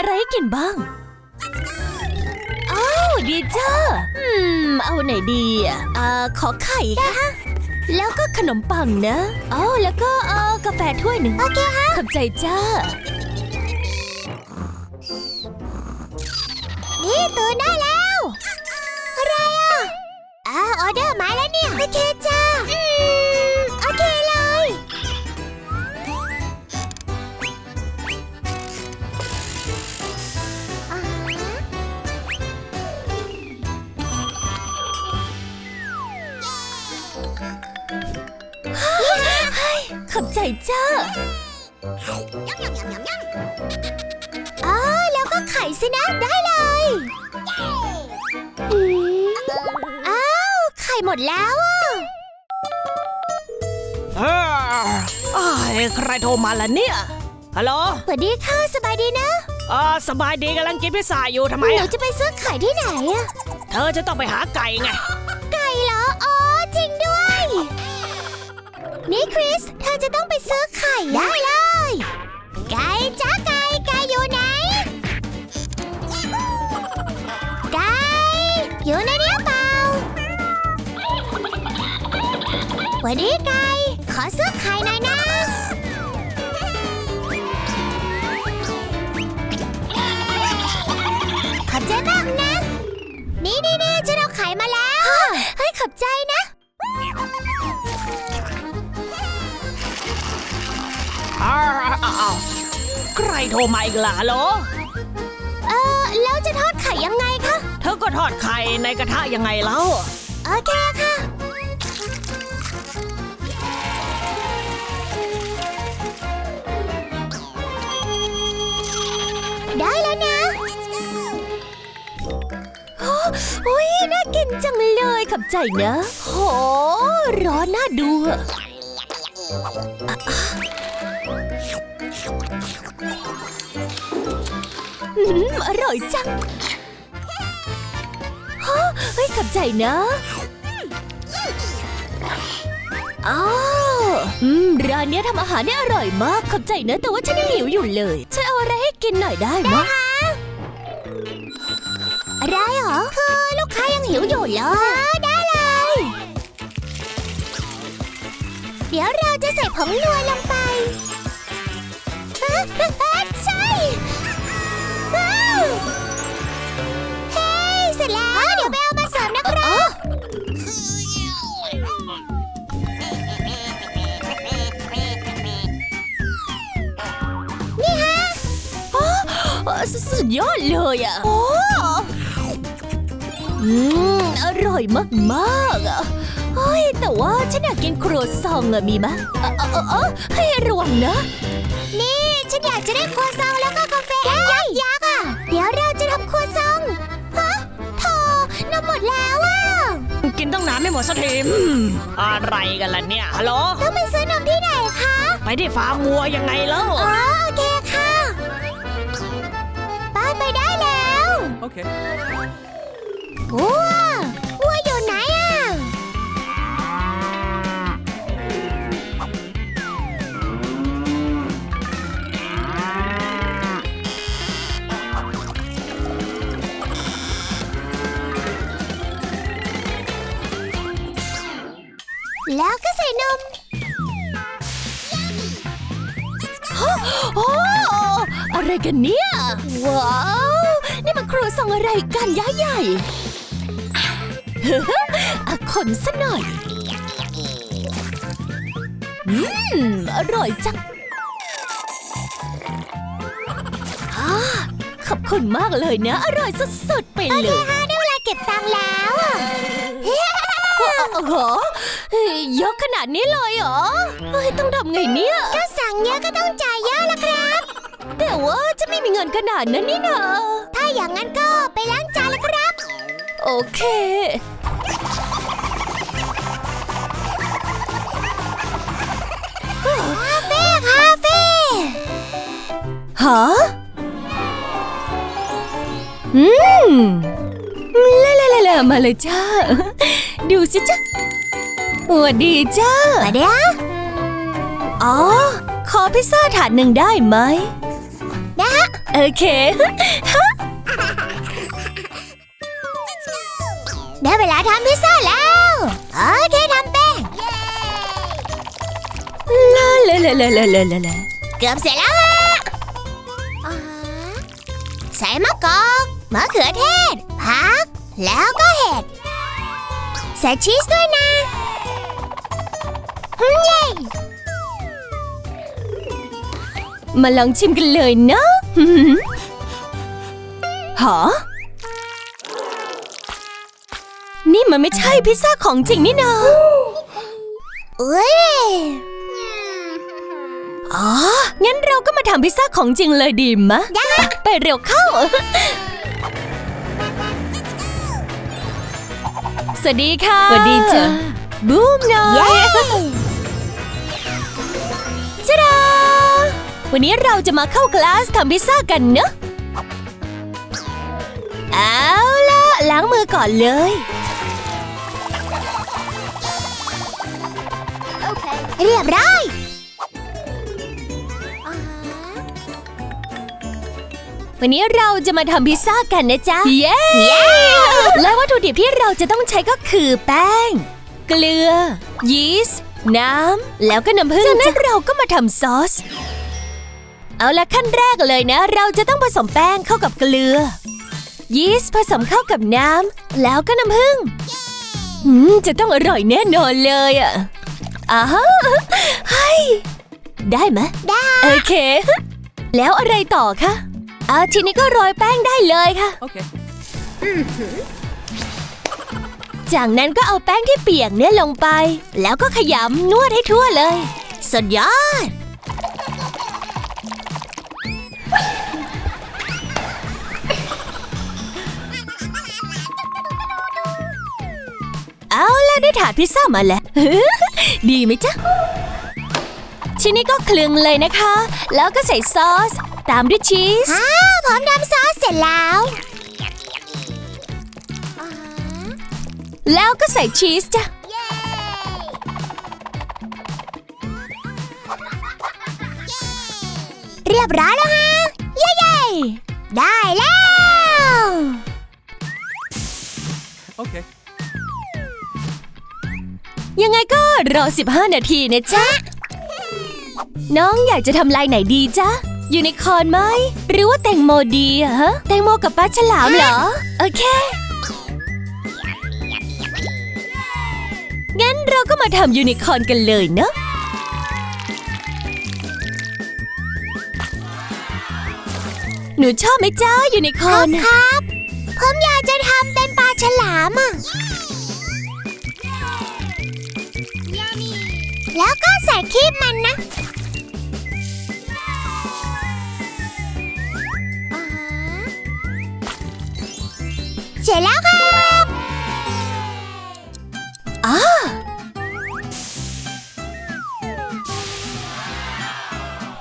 อะไรให้กินบ้างอ้าวดีจ้าอืม เอาไหนดีอะอ่าขอไข่ค่ะ แล้วก็ขนมปังนะอ๋อแล้วก็เออกาแฟถ้วยหนึ่งโอเคค่ะขอบใจจ้า นี่ตื่นได้แล้ว อะไรอะอ้าวออเดอร์มาแล้วเนี่ยโอเค ขอบใจจ้าอ๋อแล้วก็ไข่สินะได้เลยอืมอ้าวไข่หมดแล้วอะเอออ้ายใครโทรมาล่ะเนี่ย ฮัลโหลสวัสดีค่ะสบายดีนะอ่าสบายดีกำลังกินพิซซ่าอยู่ทำไมหนูอะจะไปซื้อไข่ที่ไหนอะ เธอจะต้องไปหาไก่ไง นี่คริส เธอจะต้องไปซื้อไข่ได้เลย ไก่จ้าไก่ไก่อยู่ไหน ไก่อยู่ในนี้เปล่าสวัสดีไก่ขอซื้อไข่หน่อยนะ ขอบใจมากนะ นี่นี่นี่ฉันเอาไข่มาแล้ว เฮ้ยขอบใจนะ โทรมาอีกล่ะฮัลโหลเออแล้วจะทอดไข่ยังไงคะ เธอก็ทอดไข่ในกระทะยังไงแล้ว โอเคค่ะ ได้แล้วนะอุ้ยน่ากินจังเลยขอบใจนะ โห ร้อนน่าดูอะอะ อร่อยจังฮะเฮ้ยขอบใจนะอ้าวอืมร้านเนี้ยทำอาหารเนี่ยอร่อยมากขอบใจนะ แต่ว่าฉันยังหิวอยู่เลยช่วยเอาอะไรให้กินหน่อยได้ไหมอะไรเหรอคือลูกค้ายังหิวอยู่เหรอได้เลย เดี๋ยวเราจะใส่ผงนัวลงไป สสุดยอดเลยอะ โอ้อืมอร่อยมากๆอะเฮ้ยแต่ว่าฉันอยากกินครัวซองอะมีมะเออเออเออเออให้ระวังนะ นี่ ฉันอยากจะได้ครัวซองแล้วก็กาแฟยักษ์ยักษ์อะ เดี๋ยวเราจะทำครัวซองฮะโธ่นมหมดแล้วอะกินตั้งนานไม่หมดสักทีอืมอะไรกันล่ะเนี่ยฮัลโหลต้องไปซื้อนมที่ไหนคะ ไปที่ฟาร์มวัวยังไงแล้ว อ๋อโอเค Okay. วัววัวอยู่ไหนอะ แล้วก็ใส่นมโอ้อะไรกันเนี่ย ว้าว นี่มันครัวซองอะไรกันย้ายใหญ่อะคนซะหน่อย อืม อร่อยจังอ่าขอบคุณมากเลยนะ อร่อยสุดๆไปเลยค่ะได้เวลาเก็บตังค์แล้วอะโอ้โหเฮ้ยเยอะขนาดนี้เลยเหรอเฮ้ยต้องทำไงเนี่ย ก็สั่งเยอะก็ต้องจ่ายเยอะละครับ แต่ว่าจะไม่มีเงินขนาดนั้นนี่นะถ้า อย่างนั้นก็ไปล้างจานละครับ โอเค คาเฟ่คาเฟ่ฮะอืมเล่เล่เล่มาเลยจ้า ดูสิจ้าสวัสดีจ้ามาเดี๋ยวอ๋อ ขอพิซซ่าถาดหนึ่งได้ไหมนะโอเค ได้เวลาทำพิซซ่าแล้ว โอเคทำแป้งลาลาลาลาลาลาลาเกือบเสร็จแล้วอะใส่มะกอกมะเขือเทศผัก แล้วก็เห็ด ใส่ชีสด้วยนะเย้มาลองชิมกันเลยเนาะ หอนี่มันไม่ใช่พิซซ่าของจริงนี่นาเอ้ยอ๋อ งั้นเราก็มาทำพิซซ่าของจริงเลยดีมะได้ไปเร็วเข้า สวัสดีค่ะ สวัสดีจ้ะบูมหน่อยเย้จ้าดาวันนี้เราจะมาเข้าคลาสทำพิซซ่ากันเนอะ เอาละล้างมือก่อนเลย เรียบร้อยอ่าฮะวันนี้เราจะมาทำพิซซ่ากันนะจ๊ะ เย้ และวัตถุดิบที่เราจะต้องใช้ก็คือแป้ง เกลือ ยีสต์ น้ำ แล้วก็น้ำผึ้งจากนั้นเราก็มาทำซอส เอาละขั้นแรกเลยนะ เราจะต้องผสมแป้งเข้ากับเกลือ ยีสต์ผสมเข้ากับน้ำแล้วก็น้ำผึ้งอืมจะต้องอร่อยแน่นอนเลยอะอ่าฮะเฮ้ยได้ไหมได้ โอเค แล้วอะไรต่อคะเอาทีนี้ก็โรยแป้งได้เลยค่ะ Okay. จากนั้นก็เอาแป้งที่เปียกเนี่ยลงไป แล้วก็ขยำนวดให้ทั่วเลย สุดยอด เอาแล้วได้ถาดพิซซ่ามาแล้ว ดีไหมจ๊ะ ทีนี้ก็คลึงเลยนะคะ แล้วก็ใส่ซอส ตามด้วยชีสอ้าพร้อมทำซอสเสร็จแล้วอ่าฮะแล้วก็ใส่ชีสจ้ะเย้เรียบร้อยแล้วฮะ เย้เย้ได้แล้ว Okay. ยังไงก็รอ 15 นาทีนะจ๊ะ น้องอยากจะทำลายไหนดีจ๊ะ ยูนิคอร์นไหม หรือว่าแตงโมดีอะฮะ แตงโมกับปลาฉลามเหรอ โอเค งั้นเราก็มาทำยูนิคอร์นกันเลยเนอะหนูชอบไหมจ๊ะยูนิคอร์นครับ ผมอยากจะทำเป็นปลาฉลามอะ แล้วก็ใส่ครีมมันนะอ่าฮะเสร็จแล้วครับอ่า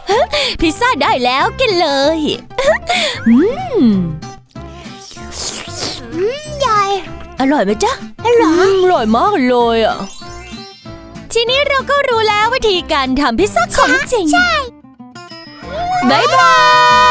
ฮะพิซซ่าได้แล้วกินเลย อืมอืมใหญ่อร่อยไหมจ๊ะ อร่อยมอร่อยมากเลยอะ ทีนี้เราก็รู้แล้ววิธีการทำพิซซ่าของจริง ใช่ บ๊ายบาย